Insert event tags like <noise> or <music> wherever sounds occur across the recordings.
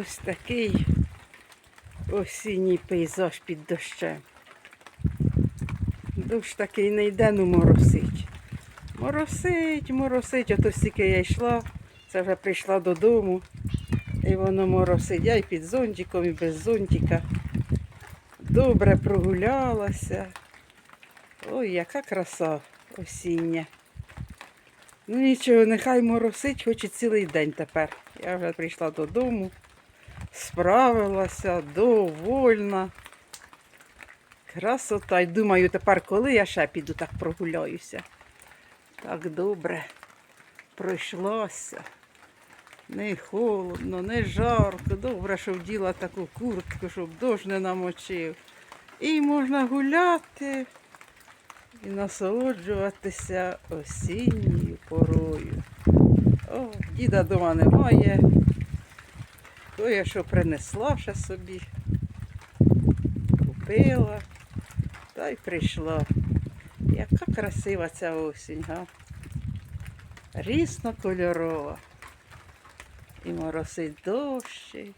Ось такий осінній пейзаж під дощем. Дощ такий не йде, ну моросить. Моросить, моросить, ото стільки я йшла, це вже прийшла додому. І воно моросить. Я і під зонтиком, і без зонтика. Добре прогулялася. Ой, яка краса осіння. Ну нічого, нехай моросить, хоч і цілий день тепер. Я вже прийшла додому, справилася, довольна. Красота. І думаю, тепер коли я ще піду так прогуляюся. Так добре пройшлося. Не холодно, не жарко. Добре, що вділа таку куртку, щоб дощ не намочив. І можна гуляти і насолоджуватися осінньою порою. О, діда дома немає. Кое що принесла ще собі. Купила та й прийшла. Яка красива ця осінь, га? Різнокольорова. І моросить дощик.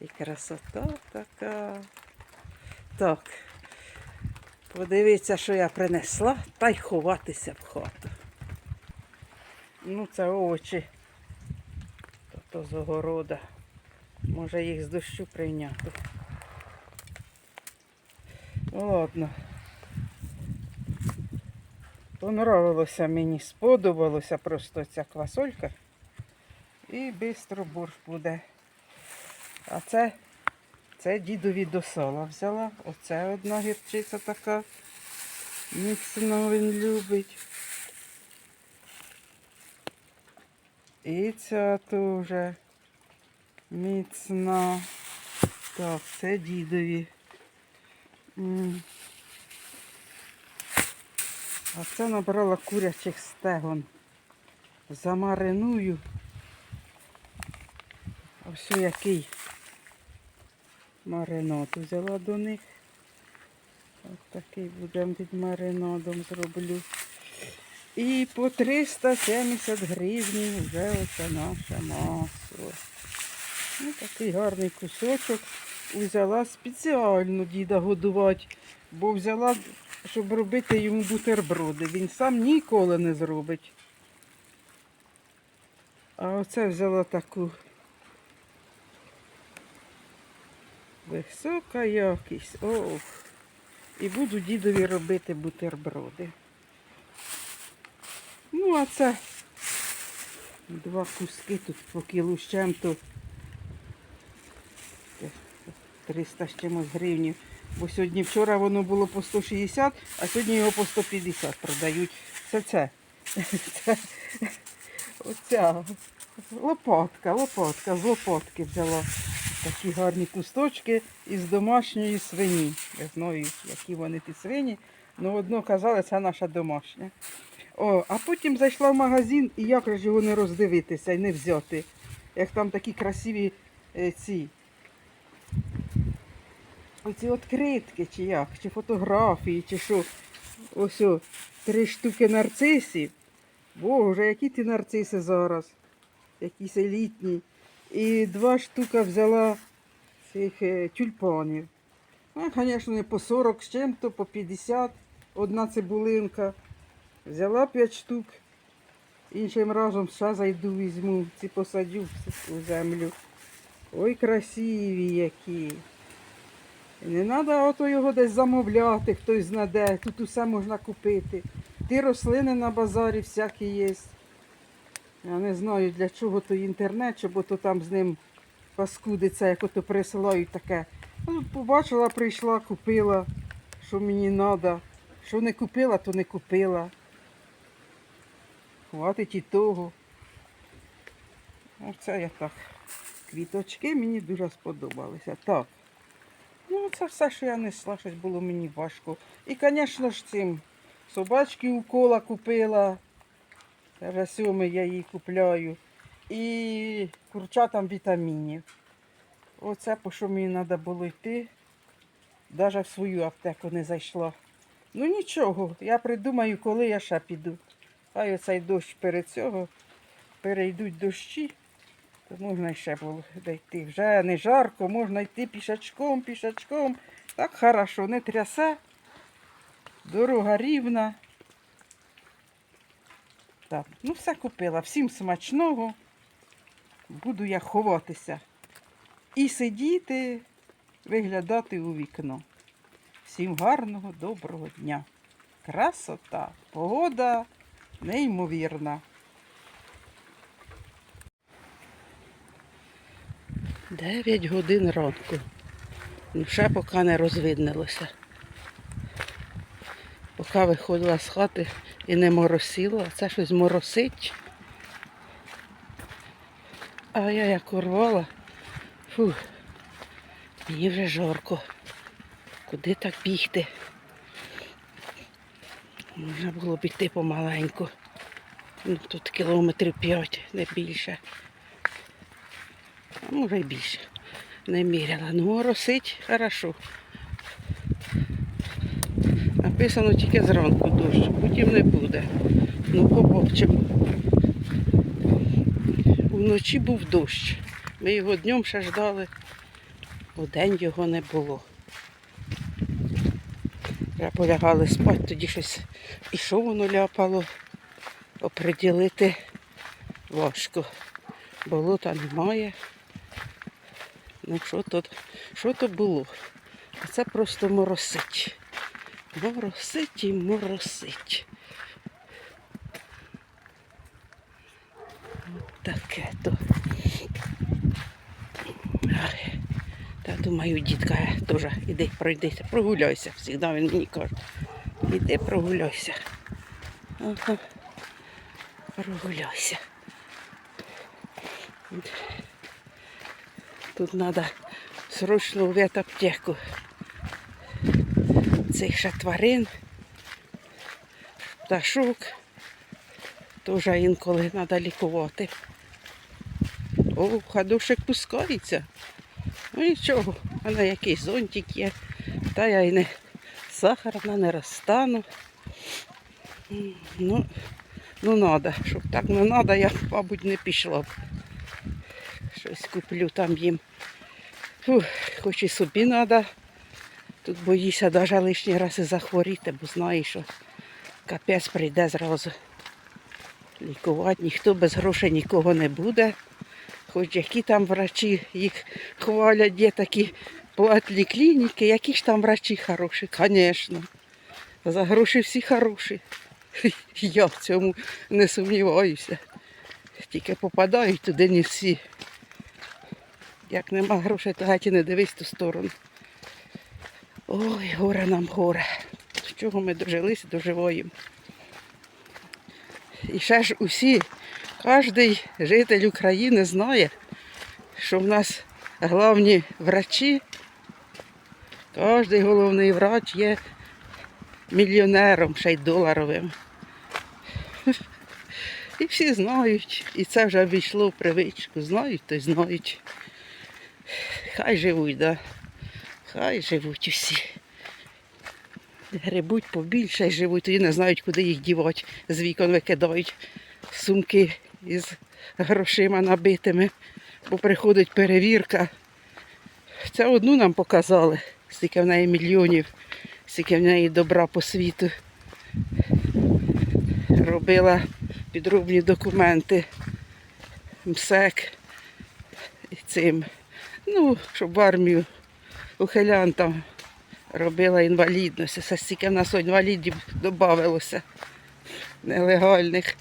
І красота така. Так. Подивіться, що я принесла, та й ховатися в хату. Ну, це овочі. То з огорода. Може їх з дощу прийняти. Ладно. Понравилося мені, сподобалося просто ця квасолька. І швидко борщ буде. А це, це дідові до сала взяла. Оце одна гірчиця така. Міцно він любить. І ця теж міцна. Так, це дідові. А це набрала курячих стегон. Замариную. Ось який маринад взяла до них. Ось такий будемо під маринадом зроблю. І по 370 гривень вже оце наше масло. Ну, такий гарний кусочок. Взяла спеціально діда годувати, бо взяла, щоб робити йому бутерброди. Він сам ніколи не зробить. А оце взяла таку висока якість. Ох. І буду дідові робити бутерброди. Ну, а це два куски тут по кілу з чим-то 300 з чимось гривнів. Бо сьогодні вчора воно було по 160, а сьогодні його по 150 продають. Це. це оця лопатка, лопатка, з лопатки взяла. Такі гарні кусточки із домашньої свині. Я знаю, які вони ті свині. Ну, одно казали, це наша домашня. О, а потім зайшла в магазин і як ж його не роздивитися і не взяти. Як там такі красиві е, ці. Оці відкритки, чи як, чи фотографії, чи що. Ось о, три штуки нарцисів. Боже, які ті нарциси зараз. Якісь елітні. І два штука взяла цих е, тюльпанів. Ну, звісно, не по 40 з чим-то, по 50. Одна цибулинка. Взяла 5 штук. Іншим разом ще зайду візьму, ці посадю у землю. Ой, красиві які. Не треба ото його десь замовляти, хтось знаде. Тут усе можна купити. Ті рослини на базарі всякі є. Я не знаю для чого той інтернет, щоб ото там з ним паскудиться, як ото присилають таке. Ну, побачила, прийшла, купила, що мені треба. Що не купила, то не купила. Хватить і того. Оце я так. Квіточки мені дуже сподобалися. Так. Ну, це все, що я несла, щось було мені важко. І, звісно ж, цим собачки у кола купила. Вже сьомий я її купляю. І курчатам вітамінів. Оце по що мені треба було йти. Навіть в свою аптеку не зайшла. Ну нічого, я придумаю, коли я ще піду. Хай оцей дощ перед цього перейдуть дощі. То можна ще було дійти. Вже не жарко, можна йти пішачком, пішачком. Так хорошо, не трясе. Дорога рівна. Так, ну все купила. Всім смачного. Буду я ховатися. І сидіти, виглядати у вікно. Всім гарного, доброго дня. Красота, погода неймовірна. Дев'ять годин ранку. Ну, ще поки не розвиднилося. Поки виходила з хати і не моросило, а це щось моросить. А я як урвала, фу, мені вже жарко. Куди так бігти? Можна було б йти помаленьку. Ну, тут кілометрів п'ять, не більше. А може й більше. Не міряла. Ну, моросить хорошо. Написано тільки зранку дощ, потім не буде. Ну, побачимо. Вночі був дощ. Ми його днем ще ждали, удень його не було. Вже полягали спати, тоді щось і воно ляпало, оприділити важко. Болота немає. Ну що тут, що то було? А це просто моросить. Моросить і моросить. От таке то. Та думаю, дітка теж іди пройдися, прогуляйся. Завжди він мені каже. Іди прогуляйся. Ага. Прогуляйся. Тут треба срочно в аптеку. Цих ще тварин, пташок. Теж інколи треба лікувати. О, ходушек пускається. Ну нічого, а на якийсь зонтик є. Та я й не сахарна, не розстану. Ну, ну надо, щоб так не надо, я, мабуть, не пішла б. Щось куплю там їм. Фух, хоч і собі треба. Тут боюся навіть лишній раз і захворіти, бо знаю, що капець прийде зразу. Лікувати ніхто без грошей нікого не буде. Хоч які там врачі їх хвалять, є такі платні клініки, які ж там врачі хороші, звісно. За гроші всі хороші. <laughs> Я в цьому не сумніваюся. Тільки попадають туди не всі. Як нема грошей, то геть не дивись ту сторону. Ой, горе нам горе. З чого ми дожилися, доживаємо. І ще ж усі, кожен житель України знає, що в нас головні врачі, кожен головний врач є мільйонером, ще й доларовим. І всі знають, і це вже війшло в привичку. Знають, то й знають. Хай живуть, да. Хай живуть усі. Грибуть побільше живуть, тоді не знають, куди їх дівати. З вікон викидають сумки із грошима набитими, бо приходить перевірка. Це одну нам показали, скільки в неї мільйонів, скільки в неї добра по світу. Робила підробні документи МСЕК і цим. Ну, щоб в армію ухилянтам робила інвалідність. Це стільки в нас інвалідів додавалося нелегальних.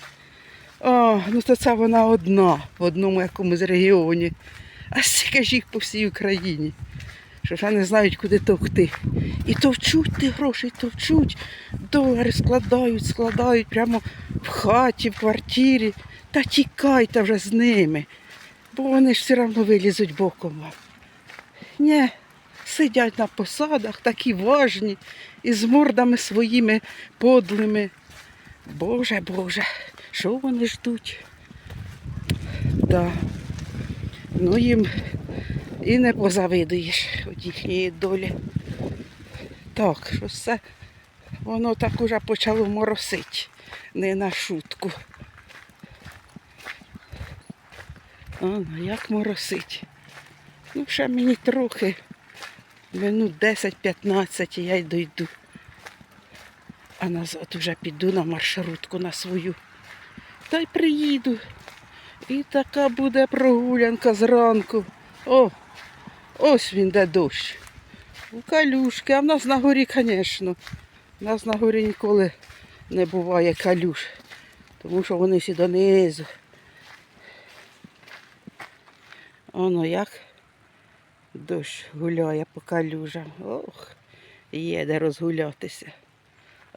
О, ну то це вона одна в одному якомусь регіоні. А стільки ж їх по всій Україні. Що вже не знають, куди товкти. І товчуть ті гроші, товчуть, долари складають, складають прямо в хаті, в квартирі. Та тікайте вже з ними, бо вони ж все одно вилізуть боком вам. Ні, сидять на посадах, такі важні, і з мордами своїми подлими. Боже, Боже, що вони ждуть? Да. Ну їм і не позавидуєш від їхньої долі. Так, що все воно так уже почало моросить, не на шутку. Оно, як моросить. Ну, ще мені трохи. Минут 10-15 і я й дойду. А назад вже піду на маршрутку на свою. Та й приїду. І така буде прогулянка зранку. О, ось він де дощ. У калюшки, а в нас на горі, звісно. У нас на горі ніколи не буває калюш. Тому що вони всі донизу. Оно як дощ гуляє по калюжам. Ох, є де розгулятися.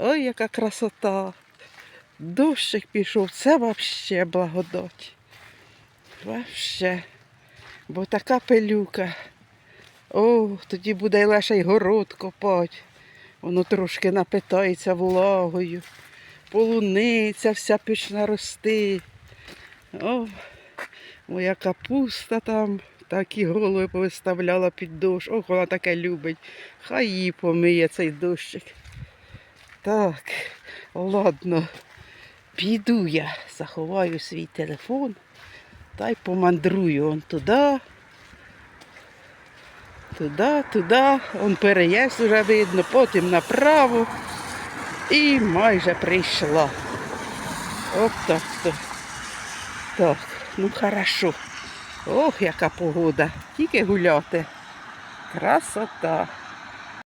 Ой, яка красота. Дощик пішов, це вообще благодать. Вообще. Бо така пилюка. О, тоді буде й лише й город копати. Воно трошки напитається вологою. Полуниця вся почне рости. О, моя капуста там такі голови повиставляла під дощ. Ох, вона таке любить. Хай її помиє цей дощик. Так, ладно. Піду я, заховаю свій телефон та й помандрую он туди. Туди, туди, он переїзд уже видно, потім направо. І майже прийшла. От так то. Так, ну хорошо. Ох, яка погода. Тільки гуляти. Красота.